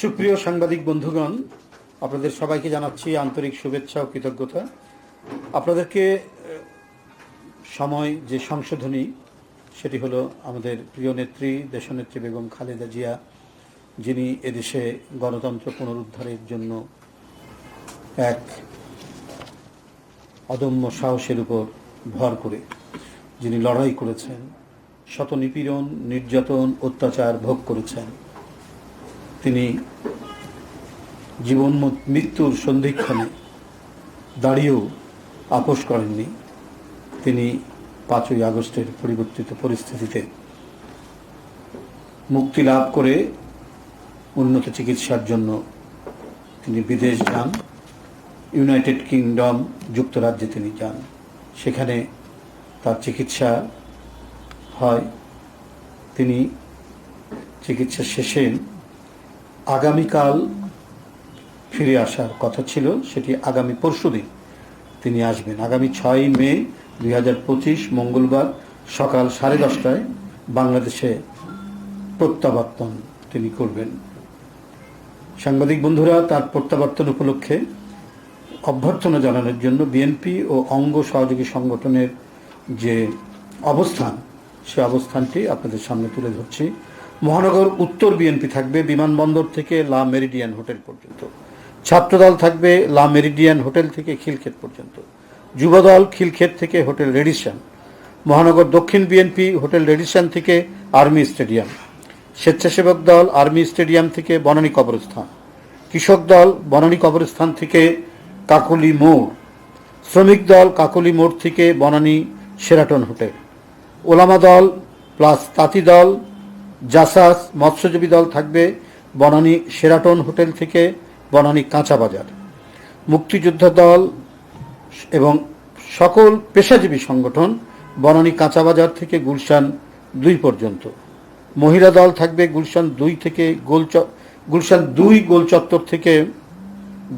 সুপ্রিয় সাংবাদিক বন্ধুগণ, আপনাদের সবাইকে জানাচ্ছি আন্তরিক শুভেচ্ছা ও কৃতজ্ঞতা। আপনাদেরকে সময় যে সংশোধনী, সেটি হলো আমাদের প্রিয় নেত্রী, দেশনেত্রী বেগম খালেদা জিয়া, যিনি এদেশে গণতন্ত্র পুনরুদ্ধারের জন্য এক অদম্য সাহসের উপর ভর করে যিনি লড়াই করেছেন শত নিপীড়ন নির্যাতন, অত্যাচার ভোগ করেছেন। তিনি জীবন মৃত্যুর সন্ধিক্ষণে দাঁড়িয়েও আপোষ করেননি। তিনি পাঁচই আগস্টের পরিবর্তিত পরিস্থিতিতে মুক্তি লাভ করে উন্নত চিকিৎসার জন্য তিনি বিদেশ যান। ইউনাইটেড কিংডম যুক্তরাজ্যে তিনি যান। সেখানে তার চিকিৎসা হয়, তিনি চিকিৎসা শেষে আগামীকাল ফিরে আসার কথা ছিল, সেটি আগামী পরশুদিন তিনি আসবেন। আগামী ছয় মে দুই হাজার পঁচিশ, মঙ্গলবার সকাল সাড়ে দশটায় বাংলাদেশে প্রত্যাবর্তন তিনি করবেন। সাংবাদিক বন্ধুরা, তার প্রত্যাবর্তন উপলক্ষে অভ্যর্থনা জানানোর জন্য বিএনপি ও অঙ্গ সহযোগী সংগঠনের যে অবস্থান সে অবস্থানটি আপনাদের সামনে তুলে ধরছি। মহানগর উত্তর বিএনপি থাকবে বিমানবন্দর থেকে লা মেরিডিয়ান হোটেল পর্যন্ত। ছাত্রদল থাকবে লা মেরিডিয়ান হোটেল থেকে খিলক্ষেত পর্যন্ত। যুবদল খিলক্ষেত থেকে হোটেল রেডিসন মহানগর দক্ষিণ বিএনপি হোটেল রেডিসন থেকে আর্মি স্টেডিয়াম। স্বেচ্ছাসেবক দল আর্মি স্টেডিয়াম থেকে বনানী কবরস্থান। কৃষক দল বনানী কবরস্থান থেকে কাকলি মোড়। শ্রমিক দল কাকলি মোড় থেকে বনানী সেরাটন হোটেল। ওলামা দল প্লাস তাঁতি দল, জাসাস মৎস্যজীবী দল থাকবে বনানী সেরাটন হোটেল থেকে বনানী কাঁচা বাজার। মুক্তিযোদ্ধা দল এবং সকল পেশাজীবী সংগঠন বনানী কাঁচা বাজার থেকে গুলশান দুই পর্যন্ত। মহিলা দল থাকবে গুলশান দুই থেকে গোল গুলশান দুই গোল চত্বর থেকে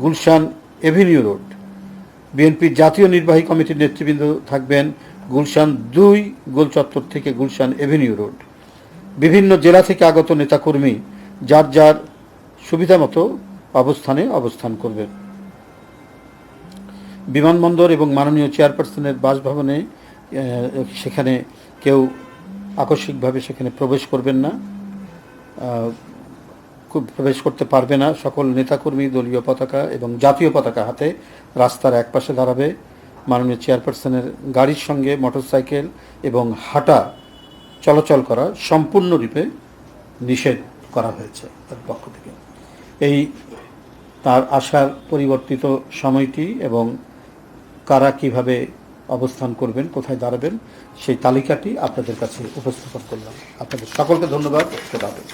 গুলশান এভিনিউ রোড। বিএনপির জাতীয় নির্বাহী কমিটির নেতৃবৃন্দ থাকবেন গুলশান দুই, গোল চত্বর থেকে গুলশান এভিনিউ রোড। বিভিন্ন জেলা থেকে আগত নেতাকর্মী যার যার সুবিধা মতো অবস্থানে অবস্থান করবেন। বিমানবন্দর এবং মাননীয় চেয়ারপারসনের বাসভবনে সেখানে কেউ আকস্মিকভাবে সেখানে প্রবেশ করবেন না খুব প্রবেশ করতে পারবে না। সকল নেতাকর্মী দলীয় পতাকা এবং জাতীয় পতাকা হাতে রাস্তার একপাশে দাঁড়াবে। মাননীয় চেয়ারপারসনের গাড়ির সঙ্গে মোটরসাইকেল এবং হাঁটা চলাচল করা সম্পূর্ণরূপে নিষেধ করা হয়েছে তার পক্ষ থেকে। এই তার আসার পরিবর্তিত সময়টি এবং কারা কীভাবে অবস্থান করবেন, কোথায় দাঁড়াবেন, সেই তালিকাটি আপনাদের কাছে উপস্থাপন করলাম। আপনাদের সকলকে ধন্যবাদ হাফেজ।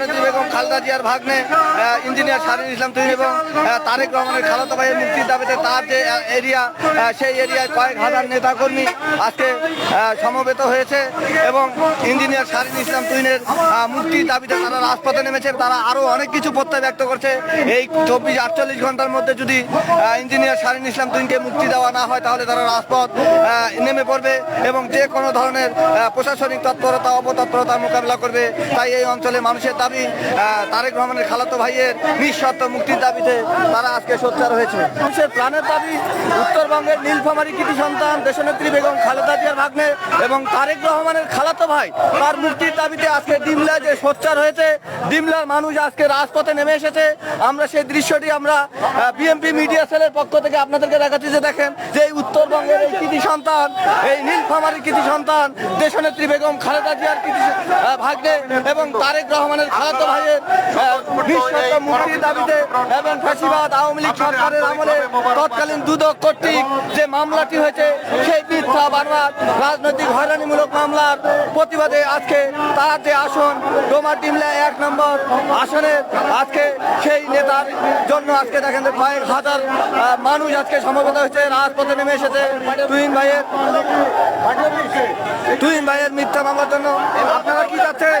নেত্রী বেগম খালেদা জিয়ার ভাগ্নে ইঞ্জিনিয়ার শারীন ইসলাম তুহিন এবং তারেক রহমানের খালাতো ভাইয়ের মুক্তির দাবিতে তার যে এরিয়া সেই এরিয়ায় কয়েক হাজার নেতাকর্মী আজকে সমবেত হয়েছে এবং ইঞ্জিনিয়ার শারীন ইসলাম তুহিনের মুক্তির দাবিতে তারা রাজপথে নেমেছে। তারা আরও অনেক কিছু প্রত্যয় ব্যক্ত করছে। এই চব্বিশ আটচল্লিশ ঘণ্টার মধ্যে যদি ইঞ্জিনিয়ার শারীন ইসলাম তুহিনকে মুক্তি দেওয়া না হয়, তাহলে তারা রাজপথ নেমে পড়বে এবং যে কোনো ধরনের প্রশাসনিক তৎপরতা, অপতৎপরতার মোকাবিলা করবে। তাই এই অঞ্চলে মানুষের দাবি তারেক রহমানের খালাতো ভাইয়ের নিঃশর্ত মুক্তির দাবিতে তারা আজকে সোচ্চার হয়েছে। মানুষের প্রাণের দাবি, উত্তরবঙ্গের নীলফামারী কৃতি সন্তান, দেশনেত্রী বেগম খালেদা জিয়ার ভাগ্নে এবং তারেক রহমানের খালাতো ভাই, তার মুক্তির দাবিতে আজকে ডিমলা যে সোচ্চার হয়েছে, ডিমলার মানুষ আজকে রাজপথে নেমে এসেছে। আমরা সেই দৃশ্যটি আমরা বিএমপি মিডিয়া সেলের পক্ষ থেকে আপনাদেরকে দেখাচ্ছি যে দেখেন, যে এই উত্তরবঙ্গের এই কৃতি সন্তান, এই নীলফামারী কৃতি সন্তান, দেশনেত্রী বেগম খালেদা জিয়ার কৃতি ভাগ্নে এবং তারেক রহমানের খালাতো ভাইয়ের নিঃশর্ত মুক্তির দাবিতে এবং ফ্যাসিবাদ আওয়ামী লীগ সরকারের আমলে তৎকালীন দুদক কর্তৃক যে মামলাটি হয়েছে সেই মিথ্যা বারবার রাজনৈতিক হয়রানিমূলক মামলার প্রতিবাদে আজকে তার যে আসন ডোমার ডিমলা এক নম্বর আসনের আজকে সেই নেতার জন্য আজকে দেখেন যে কয়েক হাজার মানুষ আজকে সমবেত হয়েছে রাজপথে নেমে এসেছে তুহিন ভাইয়ের তুহিন ভাইয়ের মিথ্যা মামলার জন্য আপনারা কি চাচ্ছেন?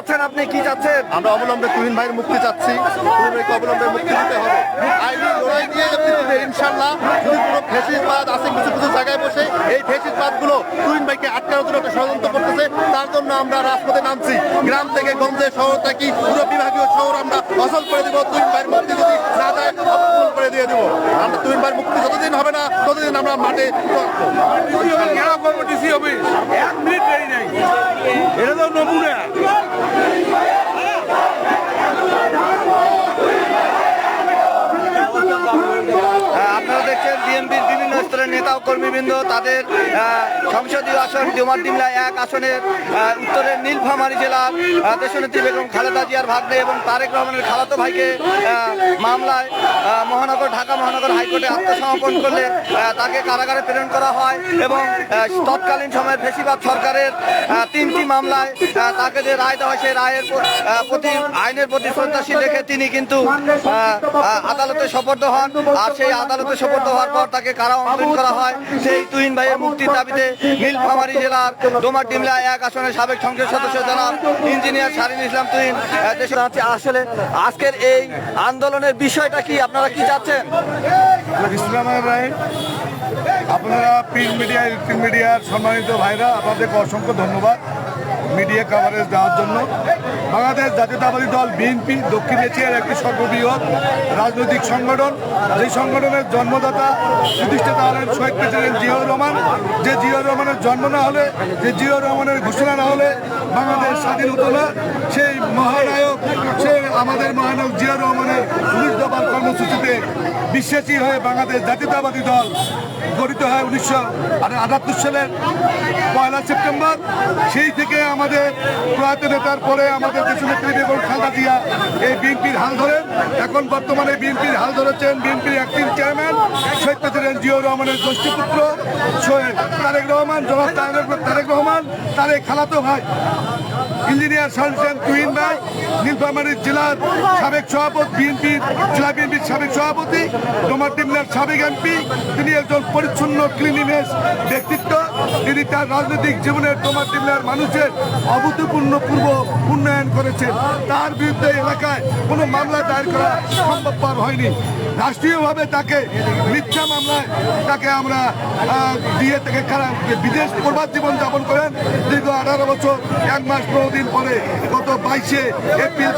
চাচ্ছেন আপনি কি চাচ্ছেন আমরা অবলম্বে তুহিন ভাইয়ের মুক্তি চাচ্ছি। তুহিন ভাইকে অবলম্বে মুক্তি দিতে হবে। আইনি লড়াই নিয়ে নেতৃত্বে ইনশাল্লাহ যদি কোনো ফেসিসবাদ আছে কিছু কিছু জায়গায় বসে এই ফেসিসবাদগুলো তুহিন ভাইকে আটকানোর জন্য একটা ষড়যন্ত্র করতেছে তার জন্য আমরা রাজপথে নামছি। গ্রাম থেকে গঞ্জে শহর থাকি পুরো বিভাগীয় শহর আমরা অচল করে দিব। তুহিন ভাইয়ের মুক্তি যদি না দেয় অপূরণ করে দিয়ে দেবো। আমরা তুহিন ভাইয়ের মুক্তি যতদিন হবে না ততদিন আমরা মাঠে থাকব। ঘেরাও করব ডিসি অফিস। এক মিনিট দেরি নেই। এটা তো নমুনা আহ, আপনারা দেখছেন বিএনপির বিভিন্ন নেতা কর্মীবৃন্দ, তাদের সংসদীয় আসন ডুমারডিমলা এক আসনের উত্তরের নীলফামারী জেলার দেশনেত্রী বেগম খালেদা জিয়ার ভাগ্নে এবং তারেক রহমানের খালাতো ভাইকে মামলায় মহানগর, ঢাকা মহানগর হাইকোর্টে আত্মসমর্পণ করলে তাকে কারাগারে প্রেরণ করা হয় এবং তৎকালীন সময়ে বেশিরভাগ সরকারের তিনটি মামলায় তাকে যে রায় দেওয়া সেই রায়ের প্রতি, আইনের প্রতি শ্রদ্ধাশীল রেখে তিনি কিন্তু আদালতে সোপর্দ হন। আর সেই আদালতে সোপর্দ হওয়ার পর তাকে কারা অন্তরীণ করা হয়। সেই তুহিন ভাইয়ের মুক্তির দাবিতে নীলফামারী জেলার ডোমার ডিমলা এক আসনের সাবেক সংসদ সদস্য জানান ইঞ্জিনিয়ার শারিন ইসলাম তুহিন দেশে আছে আসলে আজকের এই আন্দোলনের বিষয়টা কি? আপনারা কি চাচ্ছেন? রায় আপনারা প্রিন্ট মিডিয়া ইলেকট্রিক মিডিয়ার সম্মানিত ভাইরা আপনাদেরকে অসংখ্য ধন্যবাদ। মিডিয়া কাভারেজ দেওয়ার জন্য বাংলাদেশ জাতীয়তাবাদী দল বিএনপি দক্ষিণ এশিয়ার একটি সর্ববৃহৎ রাজনৈতিক সংগঠন। সেই সংগঠনের জন্মদাতা প্রতিষ্ঠাতা হলেন শহীদ প্রেসিডেন্ট জিয়াউর রহমান। যে জিয়াউর রহমানের জন্ম না হলে, যে জিয়াউর রহমানের ঘোষণা না হলে বাংলাদেশ স্বাধীন হতো না। সেই মহানায়ক, সে আমাদের মহানায়ক জিয়াউর রহমানের দফার কর্মসূচিতে বিশ্বাসী হয়ে বাংলাদেশ জাতীয়তাবাদী দল গঠিত হয় উনিশশো আটাত্তর সালের পয়লা সেপ্টেম্বর। সেই থেকে আমাদের প্রয়াত নেতার পরে আমাদের দেশনেত্রী খালেদা এই বিএনপির হাল ধরেন এখন বর্তমানে বিএনপির হাল ধরেছেন বিএনপির অ্যাক্টিভ চেয়ারম্যান শহীদ প্রেসিডেন্ট জিয়াউর রহমানের জ্যেষ্ঠ পুত্র শহীদ তারেক রহমান, জনাব তারেক তারেক রহমান, তারেক খালাতো ভাই, ইঞ্জিনিয়ার সরঞ্জাম তুহিন ভাই, নীলফামারী জেলার সাবেক সভাপতি বিএনপির জেলা বিএনপির সাবেক সভাপতি, ডোমার টিমলার সাবেক এমপি, তিনি একজন পরিচ্ছন্ন ক্লিনিনেস ব্যক্তিত্ব। তিনি তার রাজনৈতিক জীবনের ডোমার টিমলার মানুষের অভূতপূর্ণ পূর্ব উন্নয়ন করেছেন। তার বিরুদ্ধে এলাকায় কোনো মামলা দায়ের করা সম্ভবপর হয়নি। রাষ্ট্রীয়ভাবে তাকে মিথ্যা মামলায় তাকে আমরা দিয়ে তাকে খারাপ বিদেশ প্রবাদ জীবন যাপন করেন। দীর্ঘ আঠারো বছর, এক মাস পনেরো দিন পরে গত বাইশে এপ্রিল